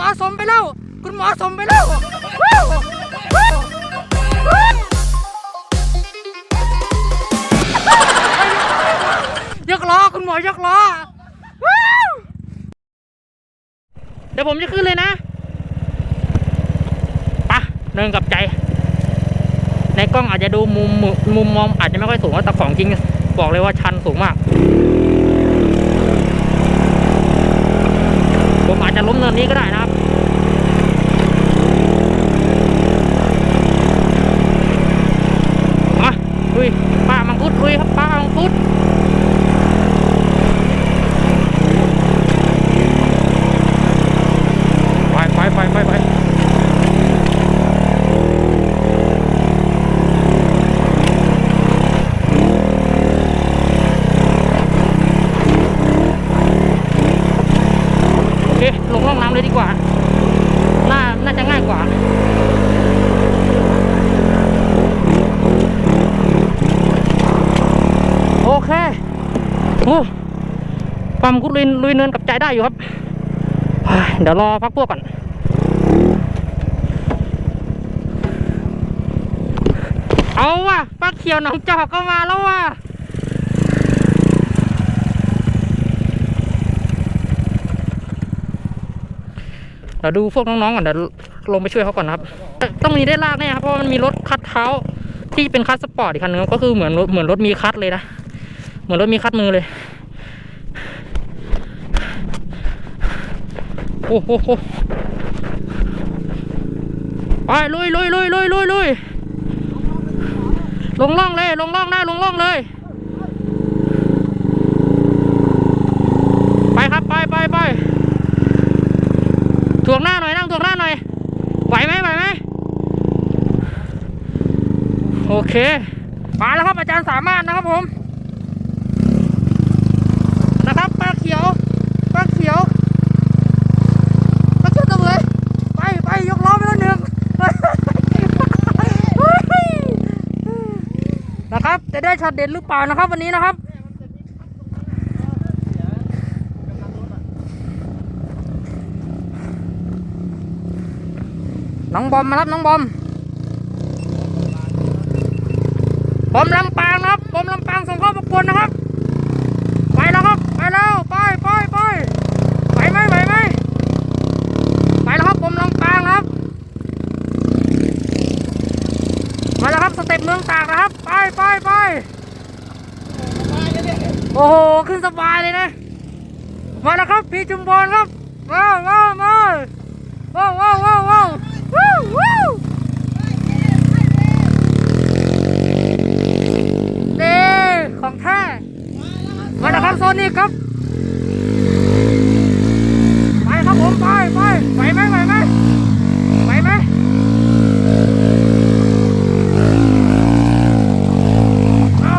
มอสมไปแล้ว คุณหมอสมไปแล้วยกล้อคุณหมอยกล้อเดี๋ยวผมจะขึ้นเลยนะปะเดินกับใจ ในกล้องอาจจะดูมุมมุมมองอาจจะไม่ค่อยสูงแต่ของจริง บอกเลยว่าชันสูงมาก ผมอาจจะล้มเนินนี้ก็ได้นะครับ มาลุยป้ามังคุดลุยครับป้ามั งคุดไปไปไปไปไปโอเค ลงร่องน้ำเลยดีกว่า น่า น่าจะง่ายกว่า โอเค โอ้ปั๊มกุลุยลุยเนินกับใจได้อยู่ครับ เดี๋ยวรอพักพวกก่อน เอาว่ะป้าเขียวหนองจอกก็มาแล้วว่ะเดี๋ยวดูพวกน้องๆก่อนเดี๋ยวลงไปช่วยเขาก่อนนะครับ ต้องมีได้ลากแน่ครับเพราะมันมีรถคัดเท้าที่เป็นคัดสปอร์ตอีกคันนึงก็คือเหมือนเหมือนรถมีคัดเลยนะ มือนรถมีคัดมือเลยโอ้โหโหไปลุยลุยลุยลุยลุยลุยลงล่องเลย ลงล่องได้ลงล่องเลย ไปครับไปไปไปถ่วงหน้าหน่อยนั่งถ่วงหน้าหน่อยไหวไหมไหวไหมโอเคมาแล้วครับอาจารย์สามารถนะครับผม นะครับป้าเขียวป้าเขียวป้าเขียวตรงเลย ไปไปยกล้อไปแล้วหนึ่งนะครับ จะได้ช็อตเด็ดหรือเปล่านะครับ วันนี้นะครับน้องบอมมารับน้องบอม บอมลำปางนะครับ บอมลำปางส่งเข้าประกวดนะครับ ไปแล้วครับ ไปแล้ว ไปไปไปไปไหมไปไหมไปแล้วครับบอมลำปางครับ มาแล้วครับสเต็ปเมืองตากนะครับ ไปไปไปโอ้โห ขึ้นสบายเลยนะ มาแล้วครับพี่จุมพรครับ มามามาว้าวว้าวว้าวว้าววู้วู้เด้ของแท้มาแล้วครับโซนี่ครับ ไปครับผมไปไปไปไหมไปไหมไปไหมเอา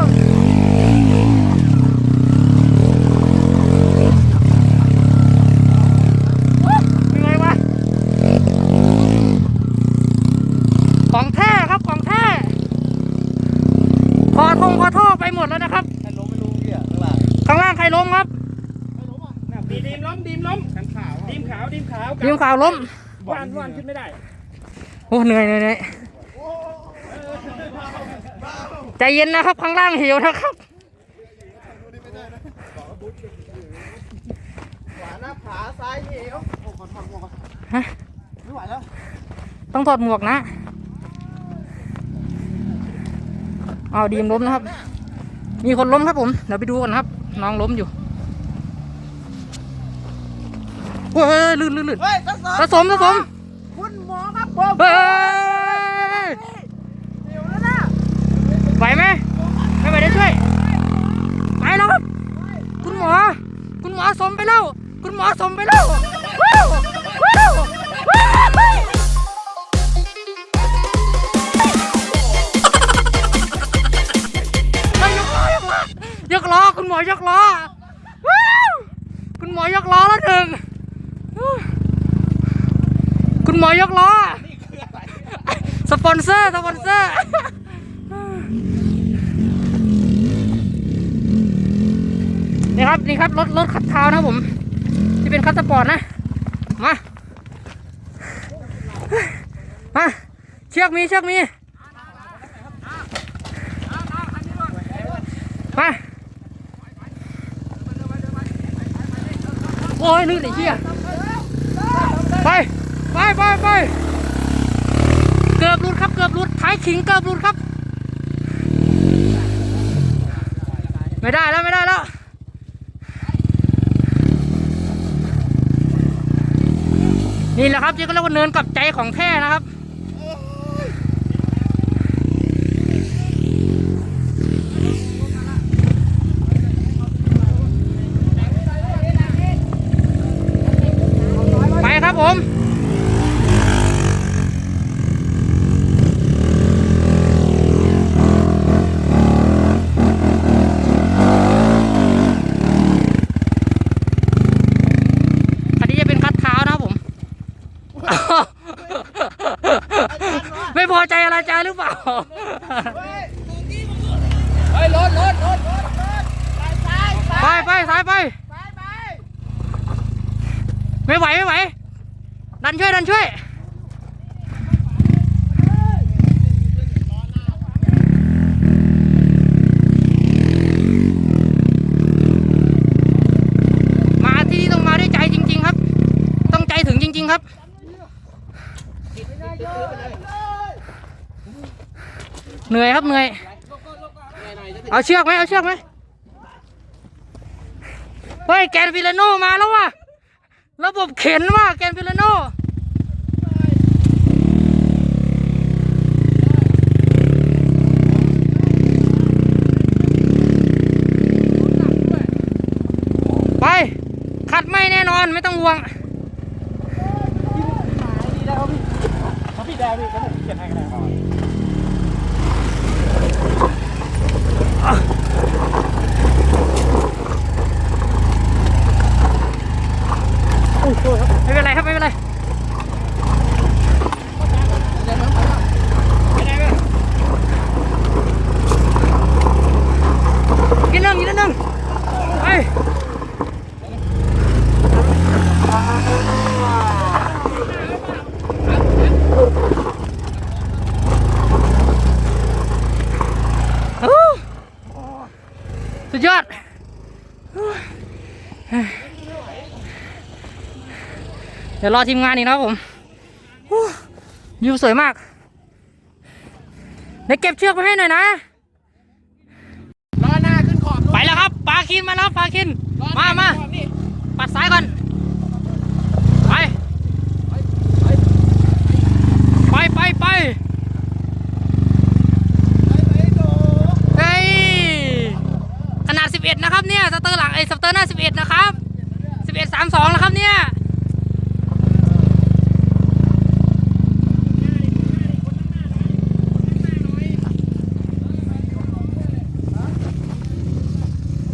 ยังไงวะของแท้ครับของแท้ ขอทงขอโทษไปหมดแล้วนะครับ ใครล้มไม่รู้เกี่ยข้างหลัง ข้างล่างใครล้มครับ ดี ดีมล้มดีมล้มขันขาวดีมขาวดีมขาวทีมข่าวล้มว่านว่านขึ้นไม่ได้โอ้เหนื่อยเหนื่อยเหนื่อยใจเย็นนะครับข้างล่างหิวนะครับขวาหน้าผาซ้ายเหวโอ้ขอถอดหมวกก่อนฮะไม่ไหวแล้วต้องถอดหมวกนะเอาดีมล้มนะครับ มีคนล้มครับผม เดี๋ยวไปดูกันครับ น้องล้มอยู่ เฮ้ยลื่นลื่นลื่นเฮ้ยทั้งสองผสมผสมคุณหมอครับผมเฮ้ยเดี๋ยวแล้วนะไหวไหมไม่ไหวได้ช่วยไปแล้วครับคุณหมอ คุณหมอสมไปแล้ว คุณหมอสมไปแล้ววู้วู้ สปอนเซอร์สปอนเซอร์นี่ครับนี่ครับรถรถขัดเท้านะผม ที่เป็นคัสสปอร์ตนะ มา มา เชือกมีเชือกมี มา โอ้ยลื่นไอ้เหี้ยไป ไปไปไป เกือบหลุดครับเกือบหลุดท้ายขิงเกือบหลุดครับ ไม่ได้แล้วไม่ได้แล้วนี่แหละครับที่เขาเรียกว่าเนินกลับใจของแท้นะครับ ไปครับผม อันนี้จะเป็นคัดเท้านะครับผม ไม่พอใจอะไรใจหรือเปล่า เฮ้ยรถรถรถรถรถไปซ้ายไปไปสายไป ซ้ายไป ไม่ไหวไม่ไหว ดันช่วยดันช่วย มาที่นี่ต้องมาด้วยใจจริง ๆ ครับ ต้องใจถึงจริง ๆ ครับ เห นื่อยครับเหนื่อย เอาเชือกไหมเอาเชือกไหมเฮ้ยแกนฟิลโนมาแล้วว่ะ ระบบเข็นว่ะแกนฟิลโนไป ขัดไม่แน่นอนไม่ต้องห่วงพี่แดงพี่เขาเขียนให้ก็ได้ ไม่เป็นไรครับ ไม่เป็นไรกินหนึ่งกินหนึ่งไปโอ้สุดยอด เดี๋ยวรอทีมงานอีกนะครับผมโอ้วิวสวยมากเดี๋ยวเก็บเชือกไปให้หน่อยนะล้อหน้าขึ้นขอบไปแล้วครับปลาคินมาแล้วปลาคิน มามานี่ปัดซ้ายก่อน ไป ไปไปไปเฮ้ยขนาด 11 นะครับเนี่ย สเตอร์หลังไอ้สเตอร์หน้า 11 นะครับ 11 32 นะครับเนี่ย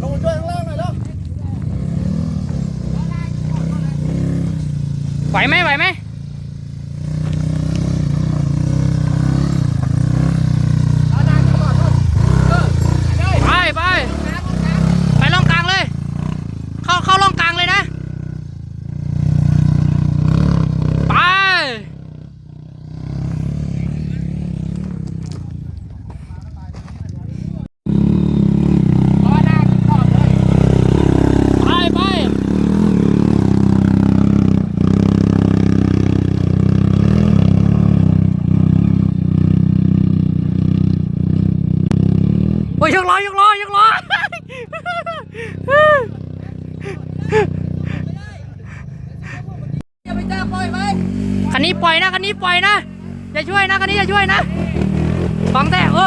ลงช่วยข้างล่างหน่อยแล้ว ไหวไหมไหวไหม ล้อหน้าขึ้นก่อนรถเออได้ ไปไปไปล่องกลางเลย เข้าเข้าล่องกลางเลยนะ ไป ล้อหน้าขึ้นขอบเลย ไปไปโอ้ยยกล้อยกล้อยกล้อ อย่าไปจ้าปล่อยไป คัน นี้ปล่อยนะคันนี้ปล่อย่าช่วยนะคันนี้อย่าช่วยนะ ฟังแต่โอ้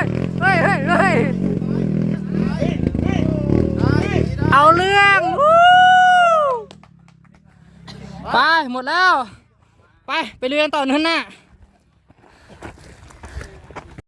ยเฮ้ยเฮ้ยเฮ้ยเอาเรื่องไปหมดแล้ว ไปไปเรียนต่อนั้นน่ะ